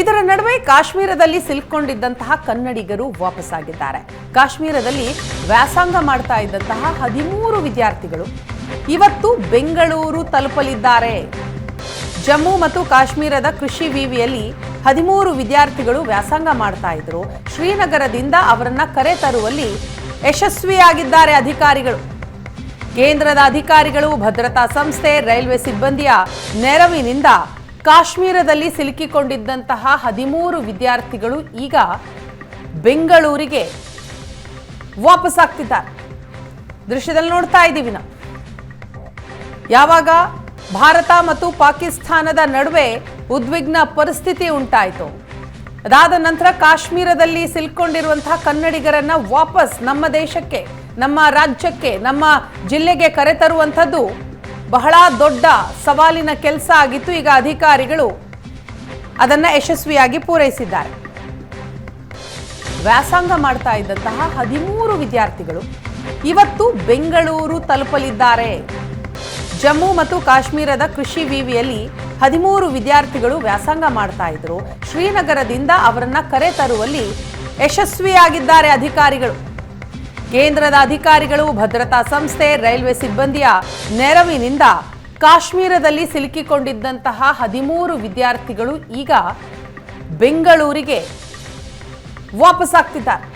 ಇದರ ನಡುವೆ ಕಾಶ್ಮೀರದಲ್ಲಿ ಸಿಲುಕೊಂಡಿದ್ದಂತಹ ಕನ್ನಡಿಗರು ವಾಪಸ್ಸಾಗಿದ್ದಾರೆ. ಕಾಶ್ಮೀರದಲ್ಲಿ ವ್ಯಾಸಂಗ ಮಾಡ್ತಾ ಇದ್ದಂತಹ ಹದಿಮೂರು ವಿದ್ಯಾರ್ಥಿಗಳು ಇವತ್ತು ಬೆಂಗಳೂರು ತಲುಪಲಿದ್ದಾರೆ. ಜಮ್ಮು ಮತ್ತು ಕಾಶ್ಮೀರದ ಕೃಷಿ ವಿವಿಯಲ್ಲಿ ಹದಿಮೂರು ವಿದ್ಯಾರ್ಥಿಗಳು ವ್ಯಾಸಂಗ ಮಾಡ್ತಾ ಇದ್ರು. ಶ್ರೀನಗರದಿಂದ ಅವರನ್ನ ಕರೆ ತರುವಲ್ಲಿ ಯಶಸ್ವಿಯಾಗಿದ್ದಾರೆ ಅಧಿಕಾರಿಗಳು. ಕೇಂದ್ರದ ಅಧಿಕಾರಿಗಳು, ಭದ್ರತಾ ಸಂಸ್ಥೆ, ರೈಲ್ವೆ ಸಿಬ್ಬಂದಿಯ ನೆರವಿನಿಂದ ಕಾಶ್ಮೀರದಲ್ಲಿ ಸಿಲುಕಿಕೊಂಡಿದ್ದಂತಹ ಹದಿಮೂರು ವಿದ್ಯಾರ್ಥಿಗಳು ಈಗ ಬೆಂಗಳೂರಿಗೆ ವಾಪಸ್ ಆಗ್ತಿದ್ದಾರೆ. ದೃಶ್ಯದಲ್ಲಿ ನೋಡ್ತಾ ಇದ್ದೀವಿ ನಾವು. ಯಾವಾಗ ಭಾರತ ಮತ್ತು ಪಾಕಿಸ್ತಾನದ ನಡುವೆ ಉದ್ವಿಗ್ನ ಪರಿಸ್ಥಿತಿ ಉಂಟಾಯಿತು. ಅದಾದ ನಂತರ ಕಾಶ್ಮೀರದಲ್ಲಿ ಸಿಲ್ಕೊಂಡಿರುವಂತಹ ಕನ್ನಡಿಗರನ್ನ ವಾಪಸ್ ನಮ್ಮ ದೇಶಕ್ಕೆ, ನಮ್ಮ ರಾಜ್ಯಕ್ಕೆ, ನಮ್ಮ ಜಿಲ್ಲೆಗೆ ಕರೆತರುವಂಥದ್ದು ಬಹಳ ದೊಡ್ಡ ಸವಾಲಿನ ಕೆಲಸ ಆಗಿತ್ತು. ಈಗ ಅಧಿಕಾರಿಗಳು ಅದನ್ನು ಯಶಸ್ವಿಯಾಗಿ ಪೂರೈಸಿದ್ದಾರೆ. ವ್ಯಾಸಂಗ ಮಾಡ್ತಾ ಇದ್ದಂತಹ ಹದಿಮೂರು ವಿದ್ಯಾರ್ಥಿಗಳು ಇವತ್ತು ಬೆಂಗಳೂರು ತಲುಪಲಿದ್ದಾರೆ. ಜಮ್ಮು ಮತ್ತು ಕಾಶ್ಮೀರದ ಕೃಷಿ ವಿವಿಯಲ್ಲಿ ಹದಿಮೂರು ವಿದ್ಯಾರ್ಥಿಗಳು ವ್ಯಾಸಂಗ ಮಾಡ್ತಾ ಇದ್ರು. ಶ್ರೀನಗರದಿಂದ ಅವರನ್ನ ಕರೆ ತರುವಲ್ಲಿ ಯಶಸ್ವಿಯಾಗಿದ್ದಾರೆ ಅಧಿಕಾರಿಗಳು. ಕೇಂದ್ರದ ಅಧಿಕಾರಿಗಳು, ಭದ್ರತಾ ಸಂಸ್ಥೆ, ರೈಲ್ವೆ ಸಿಬ್ಬಂದಿಯ ನೆರವಿನಿಂದ ಕಾಶ್ಮೀರದಲ್ಲಿ ಸಿಲುಕಿಕೊಂಡಿದ್ದಂತಹ ಹದಿಮೂರು ವಿದ್ಯಾರ್ಥಿಗಳು ಈಗ ಬೆಂಗಳೂರಿಗೆ ವಾಪಸ್ಸಾಗ್ತಿದ್ದಾರೆ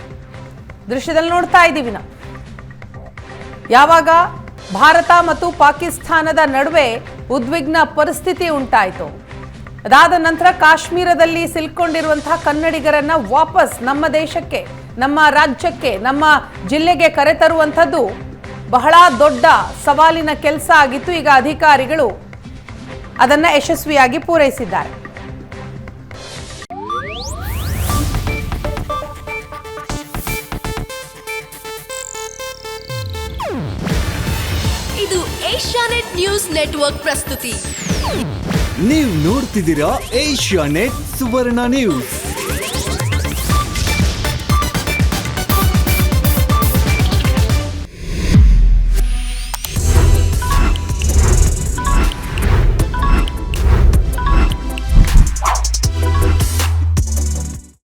ದೃಶ್ಯದಲ್ಲಿ ನೋಡ್ತಾ ಇದ್ದೀವಿ ನಾವು. ಯಾವಾಗ ಭಾರತ ಮತ್ತು ಪಾಕಿಸ್ತಾನದ ನಡುವೆ ಉದ್ವಿಗ್ನ ಪರಿಸ್ಥಿತಿ ಉಂಟಾಯಿತು. ಅದಾದ ನಂತರ ಕಾಶ್ಮೀರದಲ್ಲಿ ಸಿಲ್ಕೊಂಡಿರುವಂತಹ ಕನ್ನಡಿಗರನ್ನ ವಾಪಸ್ ನಮ್ಮ ದೇಶಕ್ಕೆ ನಮ್ಮ ರಾಜ್ಯಕ್ಕೆ ನಮ್ಮ ಜಿಲ್ಲೆಗೆ ಕರೆತರುವಂಥದ್ದು ಬಹಳ ದೊಡ್ಡ ಸವಾಲಿನ ಕೆಲಸ ಆಗಿತ್ತು. ಈಗ ಅಧಿಕಾರಿಗಳು ಅದನ್ನು ಯಶಸ್ವಿಯಾಗಿ ಪೂರೈಸಿದ್ದಾರೆ. ಇದು ಏಷ್ಯಾನೆಟ್ ನ್ಯೂಸ್ ನೆಟ್ವರ್ಕ್ ಪ್ರಸ್ತುತಿ. ನೀವು ನೋಡ್ತಿದ್ದೀರಾ ಏಷ್ಯಾನೆಟ್ ಸುವರ್ಣ ನ್ಯೂಸ್.